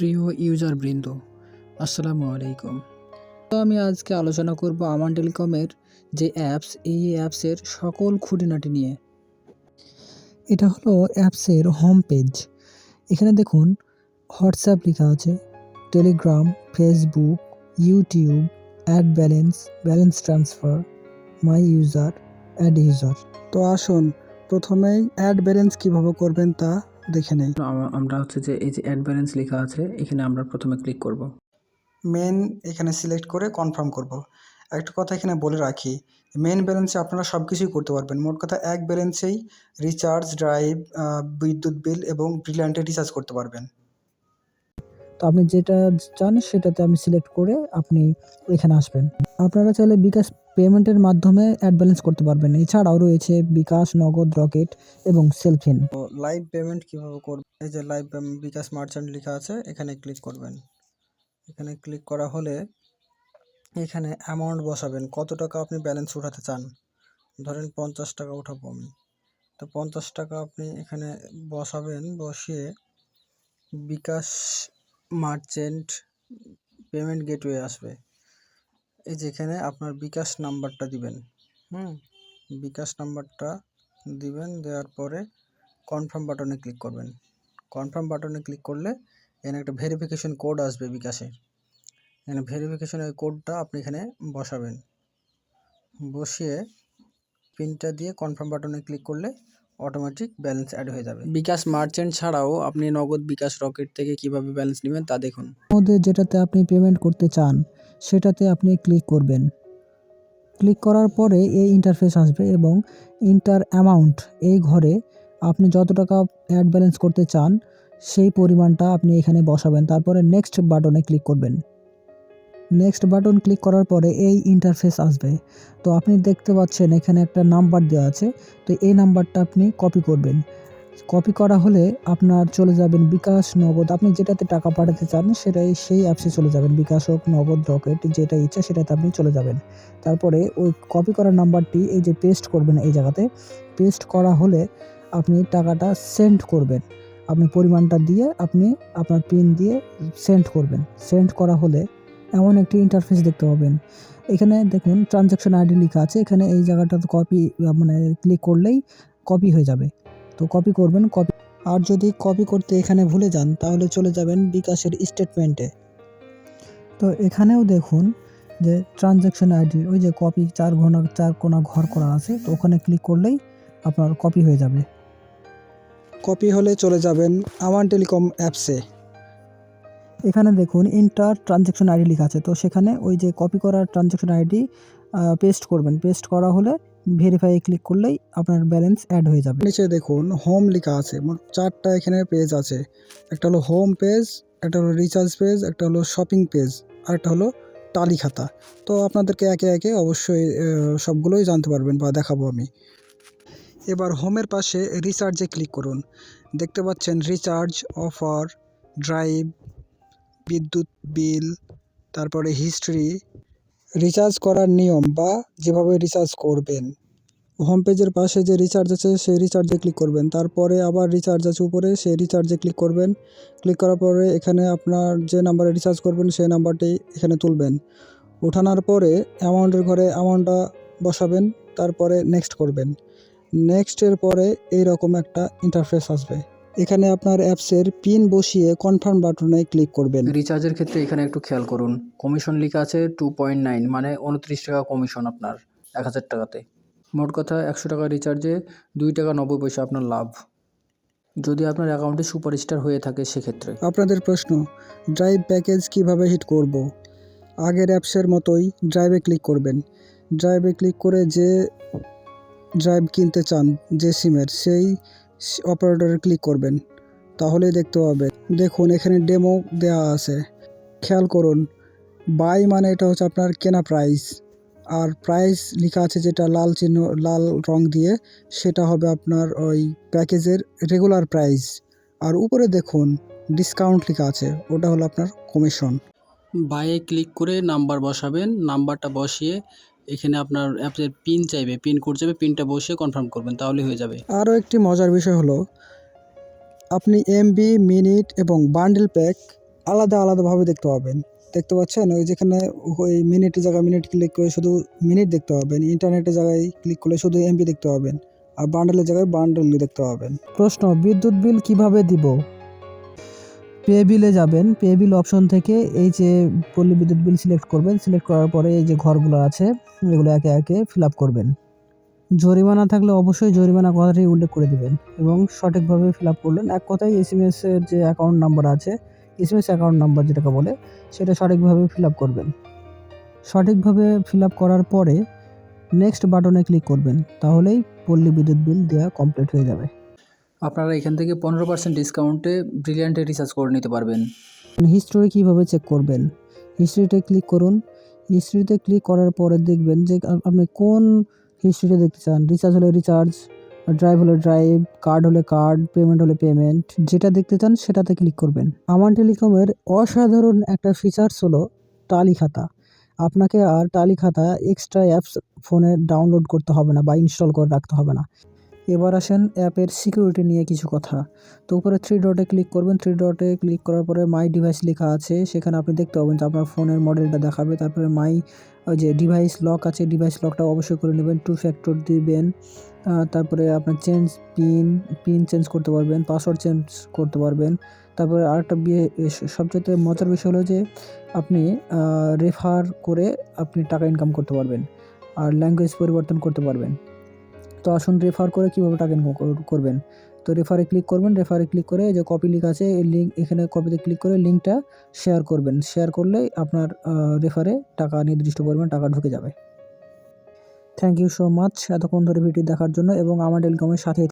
প্রিয় ইউজার বৃন্দ, আসসালামু আলাইকুম। তো আমি আজকে আলোচনা করব আমান টেলিকমের যে অ্যাপস, এই অ্যাপসের সকল খুঁটিনাটি নিয়ে। এটা হলো অ্যাপসের হোম পেজ এখানে দেখুন হোয়াটসঅ্যাপ লেখা আছে Telegram Facebook YouTube add balance balance transfer my user add user তো আসুন, প্রথমেই অ্যাড ব্যালেন্স কীভাবে করবেন তা দেখে নেই। আমরা হচ্ছে যে এই যে অ্যাড ব্যালেন্স লেখা আছে এখানে আমরা প্রথমে ক্লিক করব। মেন এখানে সিলেক্ট করে কনফার্ম করব। একটা কথা এখানে বলে রাখি মেন ব্যালেন্সে আপনারা সব কিছুই করতে পারবেন। মোট কথা এক ব্যালেন্সেই রিচার্জ ড্রাইভ বিদ্যুৎ বিল এবং ব্রিলিয়ান্টে রিচার্জ করতে পারবেন। তো আপনি যেটা চান সেটাতে আমি সিলেক্ট করে আপনি এখানে আসবেন। আপনারা চাইলে বিকাশ পেমেন্টের মাধ্যমে অ্যাড ব্যালেন্স করতে পারবেন। এছাড়াও রয়েছে বিকাশ নগদ, রকেট এবং সেলফিন। লাইভ পেমেন্ট কীভাবে করবেন এই যে লাইভ বিকাশ মার্চেন্ট লেখা আছে, এখানে ক্লিক করবেন। এখানে ক্লিক করা হলে এখানে অ্যামাউন্ট বসাবেন। কত টাকা আপনি ব্যালেন্স উঠাতে চান? ধরেন পঞ্চাশ টাকা উঠাবো আমি। তো পঞ্চাশ টাকা আপনি এখানে বসাবেন, বসিয়ে বিকাশ মার্চেন্ট পেমেন্ট গেটওয়ে আসবে। এই যেখানে আপনার বিকাশ নাম্বারটা দিবেন হুম? বিকাশ নাম্বারটা দিবেন দেওয়ার পরে কনফার্ম বাটনে ক্লিক করবেন। কনফার্ম বাটনে ক্লিক করলে এখানে একটা ভেরিফিকেশন কোড আসবে বিকাশের এখানে ভেরিফিকেশনের কোডটা আপনি এখানে বসাবেন। বসিয়ে পিনটা দিয়ে কনফার্ম বাটনে ক্লিক করলে অটোমেটিক ব্যালেন্স অ্যাড হয়ে যাবে। বিকাশ মার্চেন্ট ছাড়াও আপনি নগদ বিকাশ রকেট থেকে কীভাবে ব্যালেন্স নেবেন তা দেখুন। মধ্যে যেটাতে আপনি পেমেন্ট করতে চান সেটাতে আপনি ক্লিক করবেন। ক্লিক করার পরে এই ইন্টারফেস আসবে এবং ইন্টার অ্যামাউন্ট এই ঘরে আপনি যত টাকা অ্যাড ব্যালেন্স করতে চান, সেই পরিমাণটা আপনি এখানে বসাবেন। তারপরে নেক্সট বাটনে ক্লিক করবেন। নেক্সট বাটন ক্লিক করার পরে এই ইন্টারফেস আসবে। তো আপনি দেখতে পাচ্ছেন এখানে একটা নাম্বার দেওয়া আছে। তো এই নাম্বারটা আপনি কপি করবেন। কপি করা হলে আপনার চলে যাবেন বিকাশ নগদ। আপনি যেটাতে টাকা পাঠাতে চান, সেটাই সেই অ্যাপসে চলে যাবেন। বিকাশ হোক, নগদ, রকেট, যেটা ইচ্ছা সেটাতে আপনি চলে যাবেন। তারপরে ওই কপি করা নাম্বারটি এই যে পেস্ট করবেন এই জায়গাতে পেস্ট করা হলে আপনি টাকাটা সেন্ড করবেন। আপনি পরিমাণটা দিয়ে আপনি আপনার পিন দিয়ে সেন্ড করবেন। সেন্ড করা হলে এমন একটি ইন্টারফেস দেখতে পাবেন। এখানে দেখুন ট্রানজ্যাকশন আইডি লেখা আছে। এখানে এই জায়গাটাতে কপি মানে ক্লিক করলেই কপি হয়ে যাবে। তো কপি করবেন কপি আর যদি কপি করতে এখানে ভুলে যান তাহলে চলে যাবেন বিকাশের স্টেটমেন্টে তো এখানেও দেখুন যে ট্রানজ্যাকশন আইডি ওই যে কপি চার ঘনা চার কোনা ঘর করা আছে তো ওখানে ক্লিক করলেই আপনার কপি হয়ে যাবে। কপি হলে চলে যাবেন আমান টেলিকম অ্যাপসে এখানে দেখুন ইন্টার ট্রানজ্যাকশন আইডি লেখা আছে তো সেখানে ওই যে কপি করার ট্রানজ্যাকশন আইডি পেস্ট করবেন। পেস্ট করা হলে ভেরিফাই ক্লিক করলেই আপনার ব্যালেন্স অ্যাড হয়ে যাবে। নিচে দেখুন হোম লেখা আছে। চারটা এখানে পেজ আছে। একটা হলো হোম পেজ একটা হলো রিচার্জ পেজ একটা হলো শপিং পেজ আর একটা হলো টালি খাতা। তো আপনাদেরকে একে একে অবশ্যই সবগুলোই জানতে পারবেন বা দেখাবো আমি। এবার হোমের পাশে রিচার্জে ক্লিক করুন। দেখতে পাচ্ছেন রিচার্জ অফার ড্রাইভ বিদ্যুৎ বিল তারপরে হিস্ট্রি রিচার্জ করার নিয়ম বা যেভাবে রিচার্জ করবেন। হোম পেজের পাশে যে রিচার্জ আছে, সেই রিচার্জে ক্লিক করবেন। তারপরে আবার রিচার্জ আছে উপরে, সেই রিচার্জে ক্লিক করবেন। ক্লিক করার পরে এখানে আপনার যে নাম্বারে রিচার্জ করবেন, সেই নাম্বারটি এখানে তুলবেন। ওঠানোর পরে অ্যামাউন্টের ঘরে অ্যামাউন্টটা বসাবেন, তারপরে নেক্সট করবেন। নেক্সটের পরে এইরকম একটা ইন্টারফেস আসবে। এখানে আপনার অ্যাপসের পিন বসিয়ে কনফার্ম বাটনে ক্লিক করবেন। রিচার্জের ক্ষেত্রে এখানে একটু খেয়াল করুন। কমিশন লেখা আছে টু পয়েন্ট নাইন মানে উনত্রিশ টাকা কমিশন আপনার এক হাজার টাকাতে। মোট কথা একশো টাকা রিচার্জে দুই টাকা নব্বই পয়সা আপনার লাভ। যদি আপনার অ্যাকাউন্টে সুপারস্টার হয়ে থাকে সেক্ষেত্রে। আপনাদের প্রশ্ন ড্রাইভ প্যাকেজ কীভাবে হিট করব। আগের অ্যাপসের মতোই ড্রাইভে ক্লিক করবেন। ড্রাইভে ক্লিক করে যে ড্রাইভ কিনতে চান যে সিমের সেই অপারেটরে ক্লিক করবেন, তাহলেই দেখতে পাবেন দেখুন, এখানে ডেমো দেওয়া আছে। খেয়াল করুন, বাই মানে এটা হচ্ছে আপনার কেনা প্রাইস। আর প্রাইস লেখা আছে যেটা লাল চিহ্ন, লাল রং দিয়ে, সেটা হবে আপনার ওই প্যাকেজের রেগুলার প্রাইস। আর উপরে দেখুন, ডিসকাউন্ট লেখা আছে, ওটা হলো আপনার কমিশন। বাইয়ে ক্লিক করে নাম্বার বসাবেন, নাম্বারটা বসিয়ে এখানে আপনার অ্যাপের পিন চাইবে পিন কোড চাইবে পিনটা বসিয়ে কনফার্ম করবেন তাহলে হয়ে যাবে। আরও একটি মজার বিষয় হলো, আপনি এমবি মিনিট এবং বান্ডেল প্যাক আলাদা আলাদাভাবে দেখতে পাবেন। দেখতে পাচ্ছেন, ওই যেখানে ওই মিনিটের জায়গায় মিনিট ক্লিক করে শুধু মিনিট দেখতে পাবেন ইন্টারনেটের জায়গায় ক্লিক করলে শুধু এমবি দেখতে পাবেন, আর বান্ডেলের জায়গায় বান্ডেল দেখতে পাবেন। প্রশ্ন, বিদ্যুৎ বিল কীভাবে দিব? পে বিলে যাবেন। পে বিল অপশন থেকে এই যে পল্লী বিদ্যুৎ বিল সিলেক্ট করবেন সিলেক্ট করার পরে এই যে ঘরগুলো আছে, এগুলো একে একে ফিল আপ করবেন। জরিমানা থাকলে অবশ্যই জরিমানা কথাটি উল্লেখ করে দিবেন এবং সঠিকভাবে ফিল আপ করলেন। এক কথায় এস এম এর যে অ্যাকাউন্ট নাম্বার আছে S M S account number যেটাকে বলে, সেটা সঠিকভাবে ফিল আপ করবেন। সঠিকভাবে ফিল আপ করার পরে নেক্সট বাটনে ক্লিক করবেন, তাহলেই পল্লী বিদ্যুৎ বিল দেওয়া কমপ্লিট হয়ে যাবে। আপনারা এখান থেকে পনেরো পার্সেন্ট ডিসকাউন্টে ব্রিলিয়ান্টে রিচার্জ করে নিতে পারবেন। হিস্টোরি কীভাবে চেক করবেন? হিস্ট্রিতে ক্লিক করুন। হিস্ট্রিতে ক্লিক করার পরে দেখবেন যে আপনি কোন হিস্ট্রিটা দেখতে চান? রিচার্জ হলে রিচার্জ ড্রাইভ হলে ড্রাইভ কার্ড হলে কার্ড পেমেন্ট হলে পেমেন্ট যেটা দেখতে চান সেটাতে ক্লিক করবেন। আমার টেলিকমের অসাধারণ একটা ফিচার্স হলো টালি খাতা। আপনাকে আর টালি খাতা এক্সট্রা অ্যাপস ফোনে ডাউনলোড করতে হবে না বা ইনস্টল করে রাখতে হবে না। এবার আসেন অ্যাপের সিকিউরিটি নিয়ে কিছু কথা। তো উপরে থ্রি ডটে ক্লিক করবেন। থ্রি ডটে ক্লিক করার পরে মাই ডিভাইস লেখা আছে। সেখানে আপনি দেখতে পাবেন যে আপনার ফোনের মডেলটা দেখাবে। তারপরে মাই যে ডিভাইস লক আছে ডিভাইস লকটা অবশ্যই করে নেবেন। টু ফ্যাক্টর দিবেন। তারপরে আপনার চেঞ্জ পিন পিন চেঞ্জ করতে পারবেন পাসওয়ার্ড চেঞ্জ করতে পারবেন। তারপরে আরেকটা বিয়ে সবচেয়ে মজার বিষয় হলো যে আপনি রেফার করে আপনি টাকা ইনকাম করতে পারবেন। আর ল্যাঙ্গুয়েজ পরিবর্তন করতে পারবেন। তো আসুন রেফার করে কীভাবে টাকা ইনকাম করবেন। তো রেফারে ক্লিক করবেন রেফারে ক্লিক করে যে কপি লিঙ্ক আছে, এই লিঙ্ক এখানে কপিতে ক্লিক করে লিঙ্কটা শেয়ার করবেন। শেয়ার করলেই আপনার রেফারে টাকা নির্দিষ্ট পরিমাণ টাকা ঢুকে যাবে। থ্যাংক ইউ সো মাচ এতক্ষণ ধরে ভিডিও দেখার জন্য এবং আমার ডেলকমের সাথে